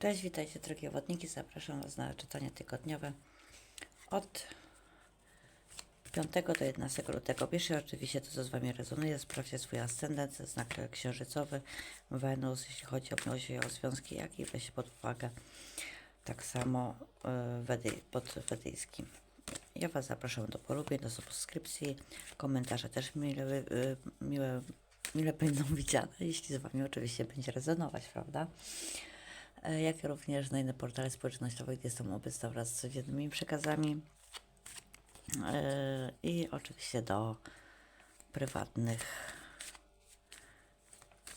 Cześć, witajcie drogie wodniki. Zapraszam Was na czytanie tygodniowe od 5 do 11 lutego. Bierzcie oczywiście to, co z Wami rezonuje. Sprawdźcie swój ascendent, znak księżycowy, Wenus, jeśli chodzi o miłość i o związki, jak i weźcie pod uwagę tak samo y, wedy, pod wedyjskim. Ja Was zapraszam do polubień, do subskrypcji. Komentarze też mile, y, miłe, mile będą widziane, jeśli z Wami oczywiście będzie rezonować, prawda? E, jak również na inne portale społecznościowe, gdzie jestem obecna wraz z codziennymi przekazami E, i oczywiście do prywatnych,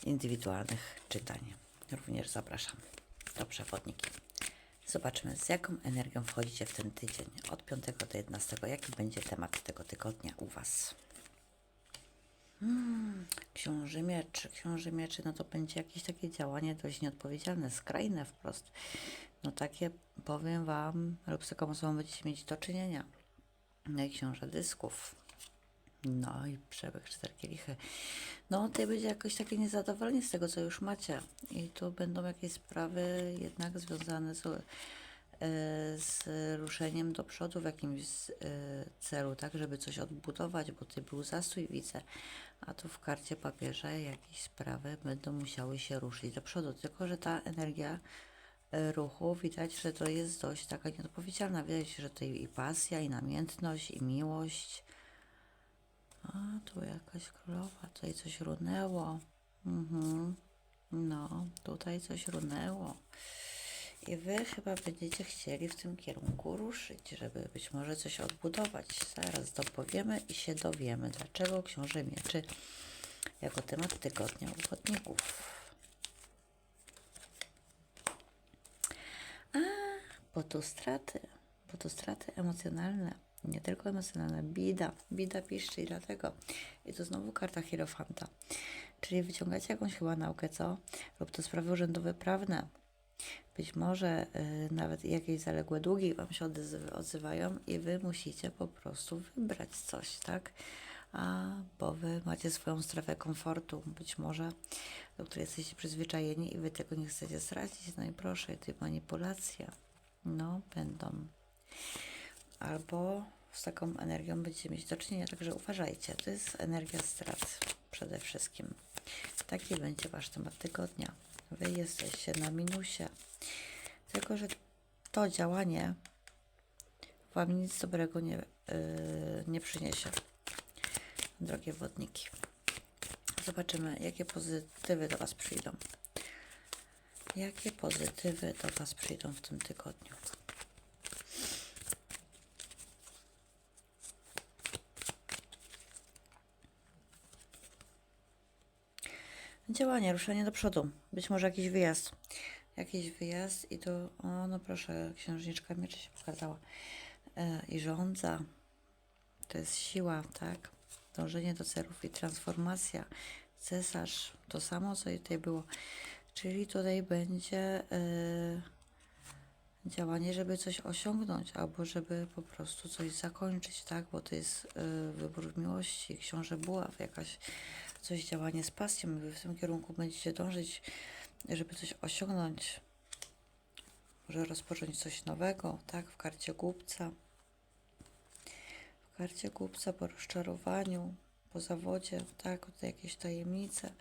indywidualnych czytań. Również zapraszam do przewodniki. Zobaczmy, z jaką energią wchodzicie w ten tydzień od 5 do 11. Jaki będzie temat tego tygodnia u Was? Książę mieczy, książę mieczy, no to będzie jakieś takie działanie dość nieodpowiedzialne, skrajne wprost. No takie, powiem Wam, lub z taką osobą będziecie mieć do czynienia. No i książę dysków. No i przebieg cztery kielichy. No tutaj będzie jakoś takie niezadowolenie z tego, co już macie. I tu będą jakieś sprawy jednak związane z, z ruszeniem do przodu w jakimś e, celu, tak, żeby coś odbudować, bo ty był zastój, widzę. A tu w karcie papieża jakieś sprawy będą musiały się ruszyć do przodu. Tylko, że ta energia e, ruchu widać, że to jest dość taka nieodpowiedzialna. Widać, że tutaj i pasja, i namiętność, i miłość. A, tu jakaś królowa, tutaj coś runęło. Mhm. No, tutaj coś runęło. I wy chyba będziecie chcieli w tym kierunku ruszyć, żeby być może coś odbudować. Zaraz dopowiemy i się dowiemy, dlaczego Książę Mieczy jako temat tygodnia uchodników. A, bo tu straty, bo tu straty emocjonalne, nie tylko emocjonalne, bida, bida piszczy i dlatego. I to znowu karta Hierofanta. Czyli wyciągacie jakąś chyba naukę, co? Lub to sprawy urzędowe prawne. Być może y, nawet jakieś zaległe długi Wam się odzyw- odzywają i Wy musicie po prostu wybrać coś, tak? A, bo Wy macie swoją strefę komfortu, być może, do której jesteście przyzwyczajeni i Wy tego nie chcecie stracić. No i proszę, tutaj manipulacje, no, będą. Albo z taką energią będziecie mieć do czynienia, także uważajcie, to jest energia strat przede wszystkim. Taki będzie Wasz temat tygodnia. Wy jesteście na minusie. Tylko, że to działanie Wam nic dobrego nie, yy, nie przyniesie. Drogie wodniki. Zobaczymy, jakie pozytywy do Was przyjdą. Jakie pozytywy do Was przyjdą w tym tygodniu. Działanie, ruszenie do przodu. Być może jakiś wyjazd. Jakiś wyjazd i tu, o no proszę, księżniczka mieczy się pokazała. E, I rządza. To jest siła, tak? Dążenie do celów i transformacja. Cesarz. To samo, co i tutaj było. Czyli tutaj będzie e, działanie, żeby coś osiągnąć, albo żeby po prostu coś zakończyć, tak? Bo to jest e, wybór miłości, książę buław, jakaś coś działanie z pasją. Wy w tym kierunku będziecie dążyć, żeby coś osiągnąć. Może rozpocząć coś nowego, tak? W karcie głupca. W karcie głupca po rozczarowaniu, po zawodzie, tak? Tutaj jakieś tajemnice.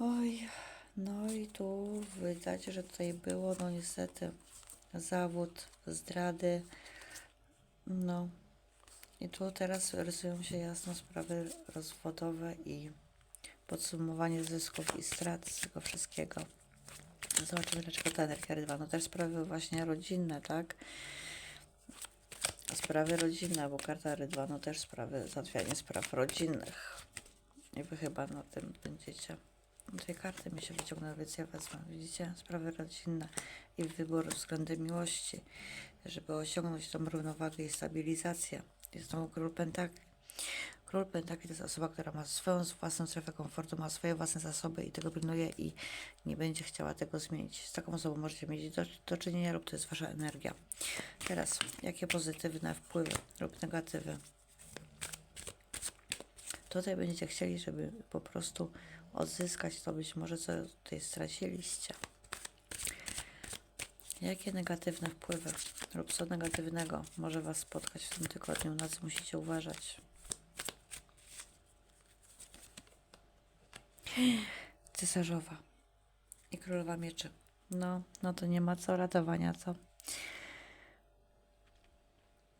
Oj, no i tu widać, że tutaj było, no niestety, zawód, zdrady. No, i tu teraz rysują się jasno sprawy rozwodowe i podsumowanie zysków i strat z tego wszystkiego. Zobaczymy, dlaczego ta energia rydwa. No też sprawy właśnie rodzinne, tak? Sprawy rodzinne, bo karta rydwa, no też sprawy, załatwianie spraw rodzinnych. I wy chyba na tym będziecie. Dwie karty mi się wyciągnęły, więc ja wezmę. Widzicie? Sprawy rodzinne i wybór względem miłości, żeby osiągnąć tą równowagę i stabilizację. Jest znowu król pentakli. Król pentakli to jest osoba, która ma swoją własną strefę komfortu, ma swoje własne zasoby i tego pilnuje i nie będzie chciała tego zmienić. Z taką osobą możecie mieć do, do czynienia lub to jest wasza energia. Teraz, jakie pozytywne wpływy lub negatywy tutaj będziecie chcieli, żeby po prostu odzyskać to być może, co tutaj straciliście. Jakie negatywne wpływy lub co negatywnego może Was spotkać w tym tygodniu, na co musicie uważać? Cesarzowa i królowa mieczy. No, no to nie ma co ratowania, co?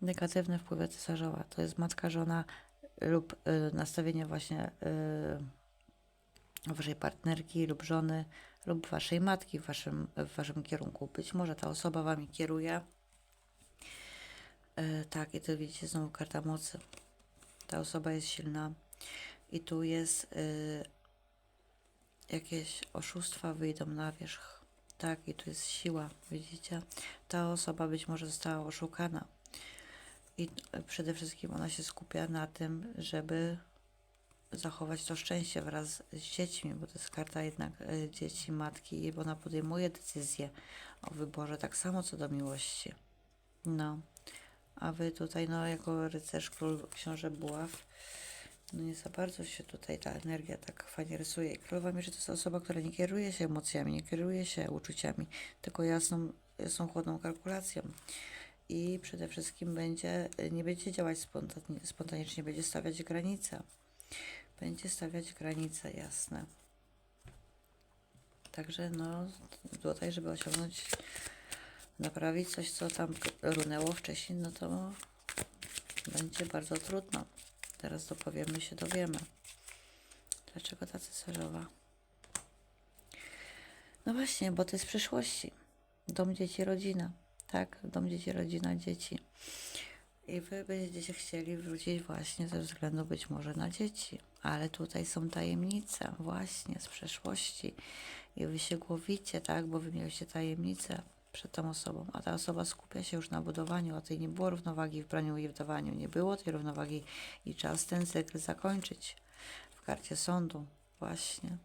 Negatywne wpływy cesarzowa to jest matka, żona lub y, nastawienie właśnie y, waszej partnerki lub żony lub waszej matki w waszym, w waszym kierunku. Być może ta osoba wami kieruje. Y, tak, i tu widzicie znowu karta mocy. Ta osoba jest silna i tu jest y, jakieś oszustwa wyjdą na wierzch. Tak, i tu jest siła, widzicie? Ta osoba być może została oszukana. I e, przede wszystkim ona się skupia na tym, żeby zachować to szczęście wraz z dziećmi, bo to jest karta jednak e, dzieci, matki, i ona podejmuje decyzję o wyborze, tak samo co do miłości. No, a wy tutaj, no, jako rycerz, król, książę Buław, no nie za bardzo się tutaj ta energia tak fajnie rysuje. Królowa Mieczy to jest osoba, która nie kieruje się emocjami, nie kieruje się uczuciami, tylko jasną, jasną chłodną kalkulacją. I przede wszystkim będzie, nie będzie działać spontanicznie, spontanicznie, będzie stawiać granice. Będzie stawiać granice jasne. Także no tutaj, żeby osiągnąć, naprawić coś, co tam runęło wcześniej, no to będzie bardzo trudno. Teraz dopowiemy się, dowiemy. Dlaczego ta cesarzowa? No właśnie, bo to jest przyszłości. Dom, dzieci, rodzina. Tak, dom, dzieci, rodzina, dzieci. I wy będziecie chcieli wrócić właśnie ze względu być może na dzieci. Ale tutaj są tajemnice właśnie z przeszłości. I wy się głowicie, tak, bo wy mieliście tajemnice przed tą osobą, a ta osoba skupia się już na budowaniu, a tej nie było równowagi w braniu i w nie było tej równowagi i czas ten cykl zakończyć w karcie sądu właśnie.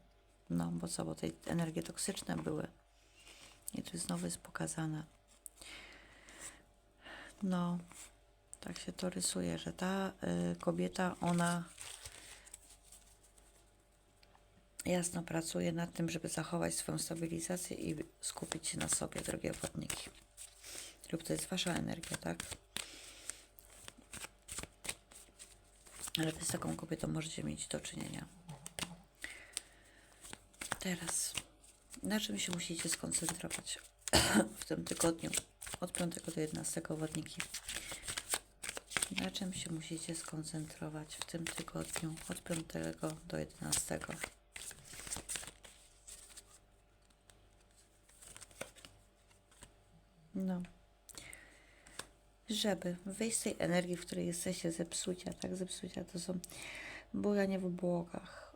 No, bo co, bo tej energie toksyczne były. I tu znowu jest pokazane. No, tak się to rysuje, że ta y, kobieta, ona jasno pracuje nad tym, żeby zachować swoją stabilizację i skupić się na sobie, drogie wodniki. Lub to jest wasza energia, tak? Ale wy z taką kobietą możecie mieć do czynienia. Teraz, na czym się musicie skoncentrować w tym tygodniu? Od 5 do 11 wodniki. Na czym się musicie skoncentrować w tym tygodniu od 5 do 11? No. Żeby wyjść z tej energii, w której jesteście zepsucia, tak? Zepsucia to są bujanie w obłokach.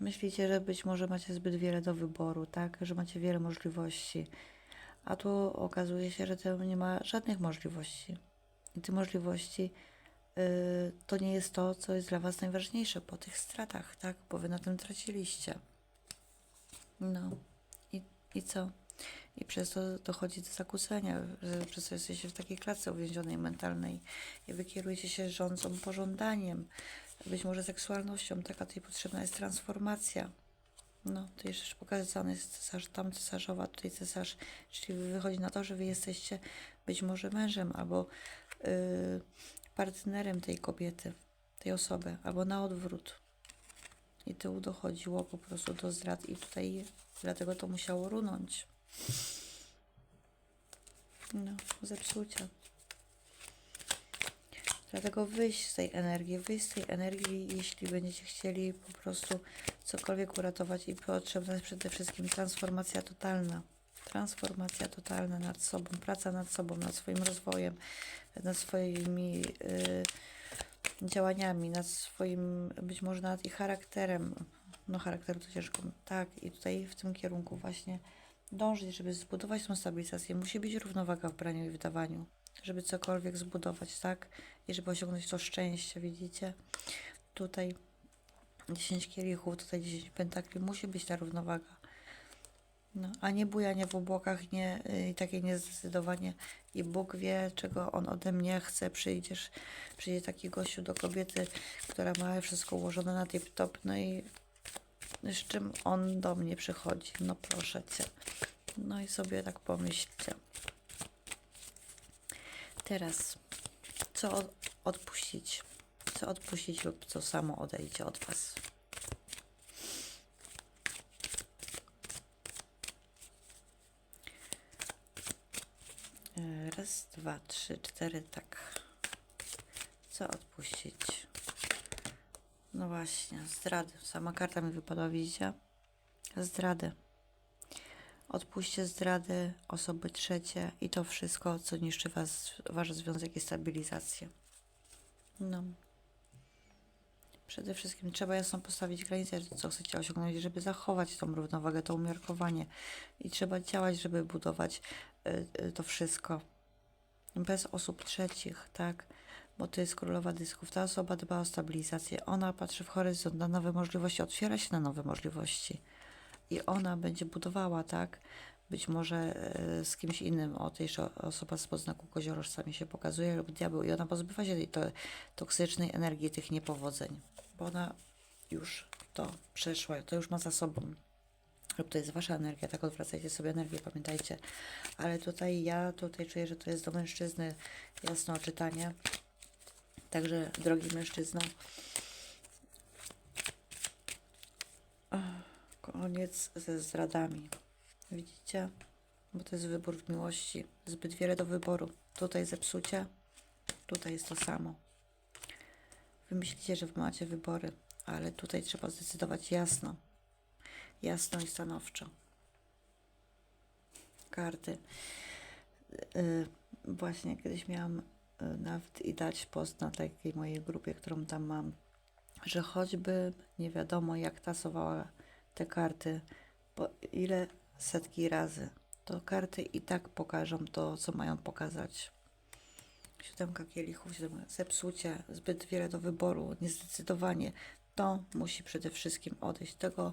Myślicie, że być może macie zbyt wiele do wyboru, tak? Że macie wiele możliwości. A tu okazuje się, że to nie ma żadnych możliwości. I te możliwości y, to nie jest to, co jest dla Was najważniejsze po tych stratach, tak? Bo Wy na tym traciliście. No. I, i co? I przez to dochodzi do zakłócenia, przez to jesteście w takiej klatce uwięzionej mentalnej i wy kierujecie się rządzą pożądaniem, być może seksualnością, taka tutaj potrzebna jest transformacja. No, tu jeszcze pokazany jest cesarz, tam cesarzowa, tutaj cesarz, czyli wychodzi na to, że wy jesteście być może mężem albo yy, partnerem tej kobiety, tej osoby, albo na odwrót. I tu dochodziło po prostu do zdrad i tutaj dlatego to musiało runąć. No, zepsucia. Dlatego wyjść z tej energii, wyjść z tej energii, jeśli będziecie chcieli po prostu cokolwiek uratować i potrzebna jest przede wszystkim transformacja totalna. Transformacja totalna nad sobą, praca nad sobą, nad swoim rozwojem, nad swoimi y, działaniami, nad swoim, być może nad ich charakterem. No charakteru to ciężko. Tak, i tutaj w tym kierunku właśnie dążyć, żeby zbudować tą stabilizację. Musi być równowaga w braniu i wydawaniu, żeby cokolwiek zbudować, tak? I żeby osiągnąć to szczęście, widzicie? Tutaj 10 kielichów, tutaj 10 pentakli, musi być ta równowaga. No, a nie bujanie w obłokach, nie, i takie niezdecydowanie. I Bóg wie, czego On ode mnie chce. Przyjdziesz, przyjdzie taki gościu do kobiety, która ma wszystko ułożone na tip-top, no i z czym on do mnie przychodzi? No proszę Cię. No i sobie tak pomyślcie. Teraz, co od, odpuścić? Co odpuścić lub co samo odejdzie od Was? E, Raz, dwa, trzy, cztery, tak. Co odpuścić? No właśnie, zdrady. Sama karta mi wypadła, widzicie? Zdrady. Odpuśćcie zdrady, osoby trzecie i to wszystko, co niszczy was, wasz związek i stabilizację. No. Przede wszystkim trzeba jasno postawić granice, co chcecie osiągnąć, żeby zachować tą równowagę, to umiarkowanie. I trzeba działać, żeby budować y, y, to wszystko. Bez osób trzecich, tak? Bo to jest królowa dysków. Ta osoba dba o stabilizację. Ona patrzy w horyzont na nowe możliwości, otwiera się na nowe możliwości. I ona będzie budowała, tak? Być może e, z kimś innym. O, tej osoba z podznaku koziorożcami się pokazuje, lub diabeł. I ona pozbywa się tej to, toksycznej energii, tych niepowodzeń. Bo ona już to przeszła, to już ma za sobą. Lub to jest wasza energia, tak odwracajcie sobie energię, pamiętajcie. Ale tutaj ja tutaj czuję, że to jest do mężczyzny jasno czytanie. Także, drogi mężczyzno, koniec ze zdradami. Widzicie? Bo to jest wybór w miłości. Zbyt wiele do wyboru. Tutaj zepsucie, tutaj jest to samo. Wy myślicie, że macie wybory, ale tutaj trzeba zdecydować jasno. Jasno i stanowczo. Karty. Yy, właśnie kiedyś miałam nawet i dać post na takiej mojej grupie, którą tam mam, że choćby nie wiadomo jak tasowała te karty, bo ile setki razy, to karty i tak pokażą to, co mają pokazać. Siódemka kielichów, siódemka, zepsucie, zbyt wiele do wyboru, niezdecydowanie. To musi przede wszystkim odejść. Tego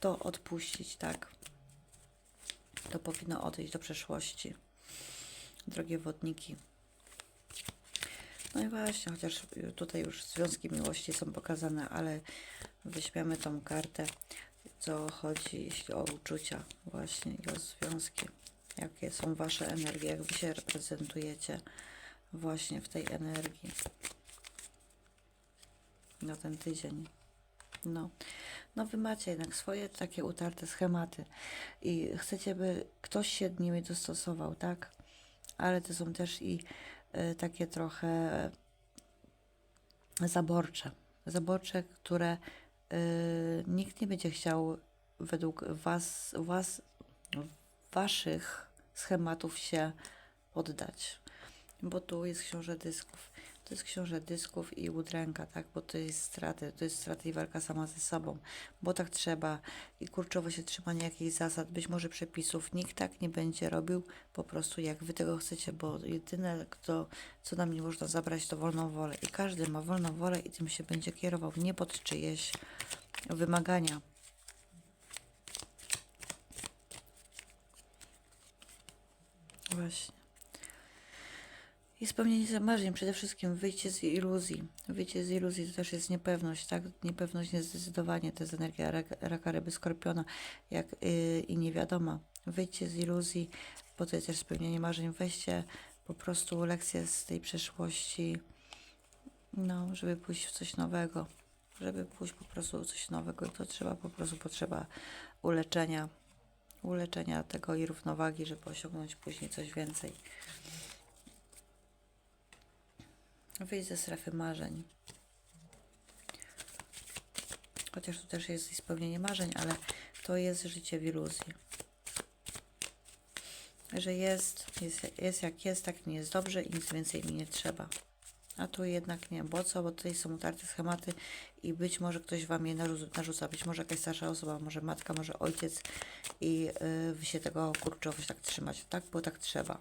to odpuścić, tak? To powinno odejść do przeszłości. Drogie wodniki. No i właśnie, chociaż tutaj już związki miłości są pokazane, ale weźmiemy tą kartę co chodzi, jeśli o uczucia właśnie i o związki. Jakie są Wasze energie, jak Wy się reprezentujecie właśnie w tej energii na ten tydzień. No. no Wy macie jednak swoje takie utarte schematy i chcecie, by ktoś się nimi dostosował, tak? Ale to są też i takie trochę zaborcze. Zaborcze, które Y, nikt nie będzie chciał według was, was, waszych schematów się poddać. Bo tu jest książę dysków. To jest książę dysków i udręka, tak? Bo to jest straty, to jest straty i walka sama ze sobą. Bo tak trzeba i kurczowo się trzymanie jakichś zasad, być może przepisów. Nikt tak nie będzie robił po prostu jak wy tego chcecie, bo jedyne, kto, co nam nie można zabrać, to wolną wolę. I każdy ma wolną wolę i tym się będzie kierował, nie pod czyjeś wymagania. Właśnie. I spełnienie marzeń. Przede wszystkim wyjście z iluzji. Wyjście z iluzji to też jest niepewność, tak? Niepewność, niezdecydowanie. To jest energia raka, ryby, skorpiona jak, yy, i niewiadoma. Wyjście z iluzji, bo to jest też spełnienie marzeń. Weźcie po prostu lekcję z tej przeszłości, no, żeby pójść w coś nowego. Żeby pójść po prostu w coś nowego, to trzeba po prostu potrzeba uleczenia, uleczenia tego i równowagi, żeby osiągnąć później coś więcej. Wyjść ze strefy marzeń. Chociaż tu też jest spełnienie marzeń, ale to jest życie w iluzji. Że jest, jest, jest jak jest, tak nie jest dobrze i nic więcej mi nie trzeba. A tu jednak nie, bo co? Bo tutaj są utarte schematy i być może ktoś Wam je narzuca, być może jakaś starsza osoba, może matka, może ojciec i yy, Wy się tego kurczowość tak trzymać, tak? Bo tak trzeba.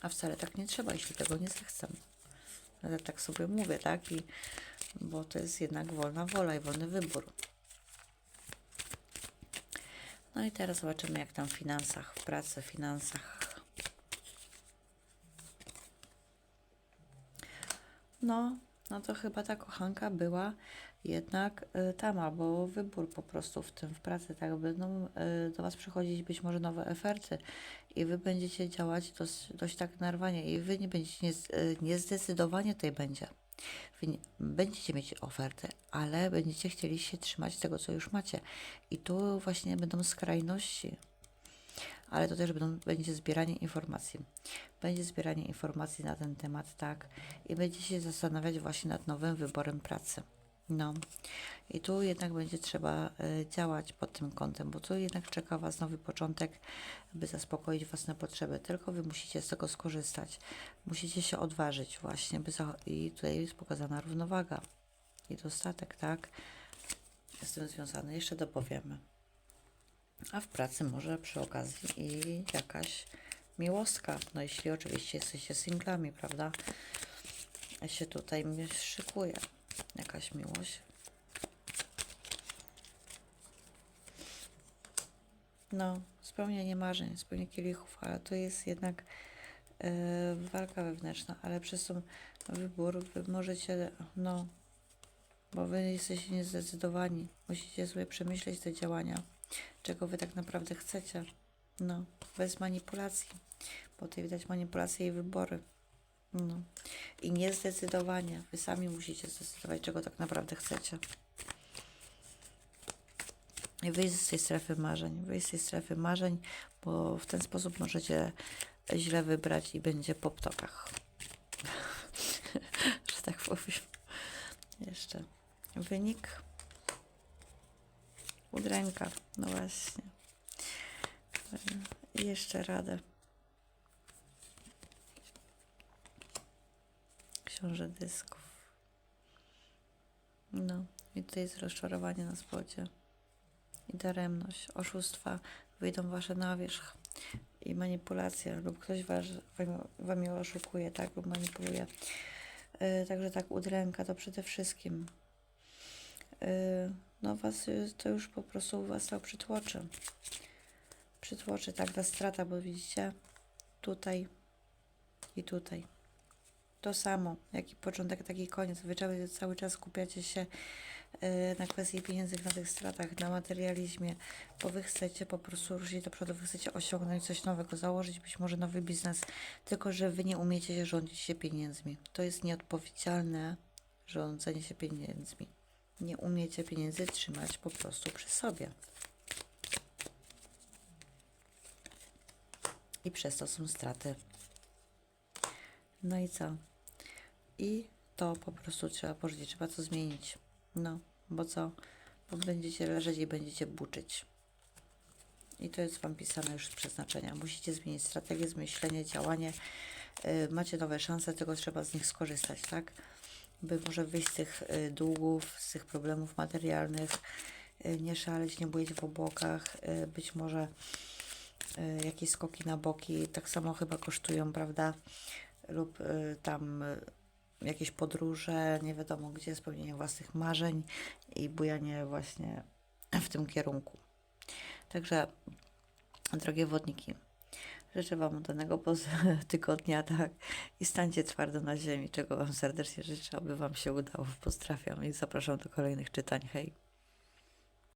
A wcale tak nie trzeba, jeśli tego nie zechcę. Ale tak sobie mówię, tak? I, bo to jest jednak wolna wola i wolny wybór. No i teraz zobaczymy, jak tam w finansach, w pracy, w finansach. No, no to chyba ta kochanka była jednak y, tam, albo wybór po prostu w tym, w pracy, tak, będą y, do Was przychodzić być może nowe oferty i Wy będziecie działać dość, dość tak narwanie i Wy nie będziecie, nie, y, niezdecydowanie tutaj będzie. Wy nie, będziecie mieć ofertę, ale będziecie chcieli się trzymać tego, co już macie. I tu właśnie będą skrajności. Ale to też będą, będzie zbieranie informacji. Będzie zbieranie informacji na ten temat, tak. I będziecie się zastanawiać właśnie nad nowym wyborem pracy. No. I tu jednak będzie trzeba y, działać pod tym kątem, bo tu jednak czeka Was nowy początek, by zaspokoić własne potrzeby. Tylko Wy musicie z tego skorzystać. Musicie się odważyć właśnie, by i tutaj jest pokazana równowaga i dostatek, tak? Z tym związany. Jeszcze dopowiemy. A w pracy może przy okazji i jakaś miłostka. No jeśli oczywiście jesteście singlami, prawda? Się tutaj szykuje jakaś miłość. No, spełnienie marzeń, spełnienie kielichów, ale to jest jednak e, walka wewnętrzna, ale przez ten wybór wy możecie, no, bo wy jesteście niezdecydowani. Musicie sobie przemyśleć te działania, czego wy tak naprawdę chcecie. No, bez manipulacji, bo tutaj widać manipulacje i wybory. No. I niezdecydowanie. Wy sami musicie zdecydować, czego tak naprawdę chcecie. I wyjść z tej strefy marzeń. Wyjść z tej strefy marzeń, bo w ten sposób możecie źle wybrać i będzie po ptokach. Że tak powiem. Jeszcze. Wynik. Udręka. No właśnie. Jeszcze radę. Książę dysków. No, i tutaj jest rozczarowanie na spodzie. I daremność, oszustwa wyjdą wasze na wierzch. I manipulacja, lub ktoś was, wami, wami oszukuje, tak, lub manipuluje. Yy, także tak, udręka to przede wszystkim. Yy, no, was y, to już po prostu was to przytłoczy. Przytłoczy, tak, ta strata, bo widzicie, tutaj i tutaj to samo, jaki początek, taki koniec. Wy cały, czas skupiacie się y, na kwestii pieniędzy, na tych stratach, na materializmie, bo wy chcecie po prostu ruszyć do przodu, wy chcecie osiągnąć coś nowego, założyć być może nowy biznes, tylko że wy nie umiecie rządzić się pieniędzmi. To jest nieodpowiedzialne rządzenie się pieniędzmi. Nie umiecie pieniędzy trzymać po prostu przy sobie. I przez to są straty. No i co? I to po prostu trzeba porzucić, trzeba to zmienić. No, bo co? Bo będziecie leżeć i będziecie buczyć. I to jest Wam pisane już z przeznaczenia. Musicie zmienić strategię, myślenie, działanie. Yy, macie nowe szanse, tylko trzeba z nich skorzystać, tak? By może wyjść z tych y, długów, z tych problemów materialnych, y, nie szaleć, nie bujeć w obłokach, y, być może jakieś skoki na boki, tak samo chyba kosztują, prawda? Lub tam jakieś podróże, nie wiadomo gdzie, spełnienie własnych marzeń i bujanie właśnie w tym kierunku. Także, drogie wodniki, życzę Wam udanego tygodnia, tak, i stańcie twardo na ziemi, czego Wam serdecznie życzę, aby Wam się udało. Pozdrawiam i zapraszam do kolejnych czytań. Hej!